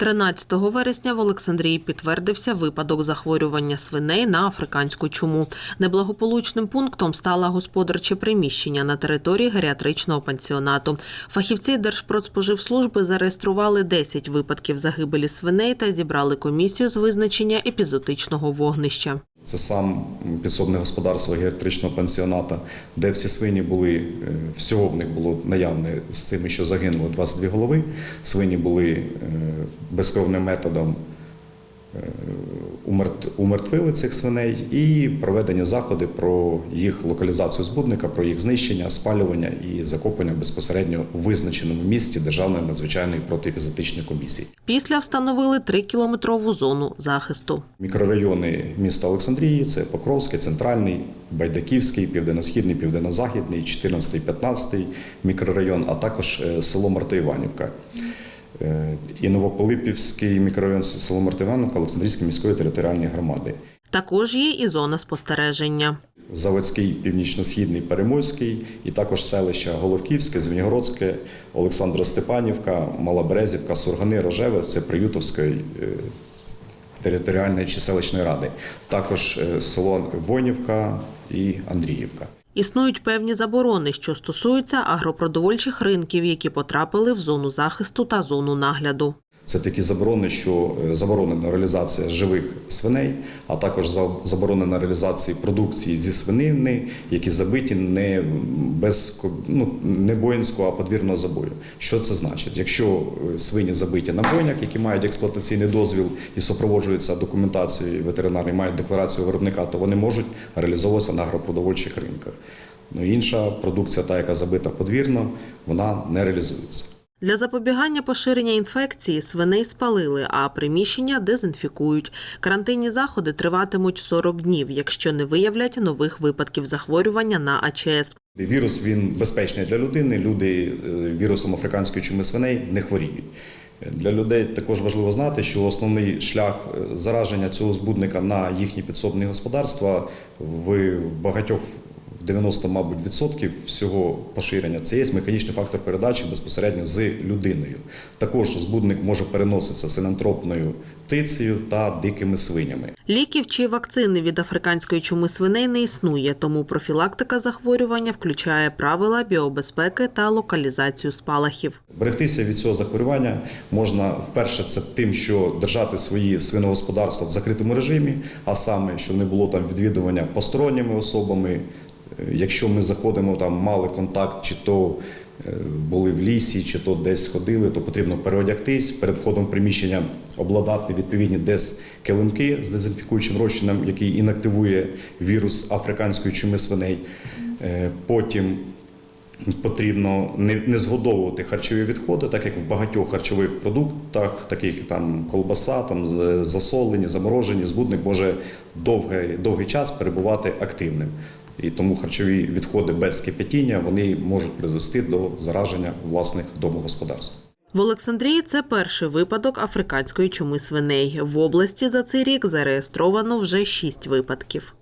13 вересня в Олександрії підтвердився випадок захворювання свиней на африканську чуму. Неблагополучним пунктом стало господарче приміщення на території геріатричного пансіонату. Фахівці Держпродспоживслужби зареєстрували 10 випадків загибелі свиней та зібрали комісію з визначення епізотичного вогнища. Це сам підсобне господарство геатричного пансіоната, де всі свині були, е, всього в них було наявне з цими, що загинуло 22 голови. Свині були е, безкровним методом е, умертвили цих свиней і проведені заходи про їх локалізацію збудника, про їх знищення, спалювання і закопання безпосередньо у визначеному місці Державної надзвичайної протиепізотичної комісії. Після встановили 3-кілометрову зону захисту. Мікрорайони міста Олександрії це Покровський, Центральний, Байдаківський, Південно-Східний, Південно-Західний, 14, 15 мікрорайон, а також е, село Мартоіванівка. Е, І Новополипівський мікрорайон село Мартоіванівка Олександрійської міської територіальної громади. Також є і зона спостереження. Заводський, Північно-Східний, Перемойський, і також селища Головківське, Звенігородське, Олександро Степанівка, Малоберезівка, Сургани, Рожеве це Приютовської е, територіальної чи селищної ради. Також е, село Войнівка і Андріївка. Існують певні заборони, що стосуються агропродовольчих ринків, які потрапили в зону захисту та зону нагляду. Це такі заборони, що е, заборонена реалізація живих свиней, а також заборонена реалізація продукції зі свинини, які забиті не без ну, не боїнського, а подвірного забою. Що це значить? Якщо е, свині забиті на бойнях, які мають експлуатаційний дозвіл і супроводжуються документацією ветеринарної, мають декларацію виробника, то вони можуть реалізовуватися на агропродовольчих ринках. Ну, інша продукція, та яка забита подвірно, вона не реалізується. Для запобігання поширення інфекції свиней спалили, а приміщення дезінфікують. Карантинні заходи триватимуть 40 днів, якщо не виявлять нових випадків захворювання на АЧС. Вірус він безпечний для людини. Люди е, вірусом африканської чуми свиней не хворіють. Для людей також важливо знати, що основний шлях е, зараження цього збудника на їхні підсобні господарства в багатьох 90, мабуть, відсотків всього поширення це є механічний фактор передачі безпосередньо з людиною. Також збудник може переноситися синантропною птицею та дикими свинями. Ліків чи вакцини від африканської чуми свиней не існує, тому профілактика захворювання включає правила біобезпеки та локалізацію спалахів. Берегтися від цього захворювання можна вперше це тим, що держати свої свиногосподарства в закритому режимі, а саме, щоб не було там відвідування посторонніми особами. Якщо ми заходимо там, мали контакт, чи то е, були в лісі, чи то десь ходили, то потрібно переодягтись перед входом приміщення, обладати відповідні десь килимки з дезінфікуючим розчином, який інактивує вірус африканської чуми свиней. Е, Потім потрібно не, не згодовувати харчові відходи, так як в багатьох харчових продуктах, таких там колбаса, там засолені, заморожені, збудник може довгий, довгий час перебувати активним. І тому харчові відходи без кипятіння вони можуть призвести до зараження власних домогосподарств. В Олександрії це перший випадок африканської чуми свиней. В області за цей рік зареєстровано вже шість випадків.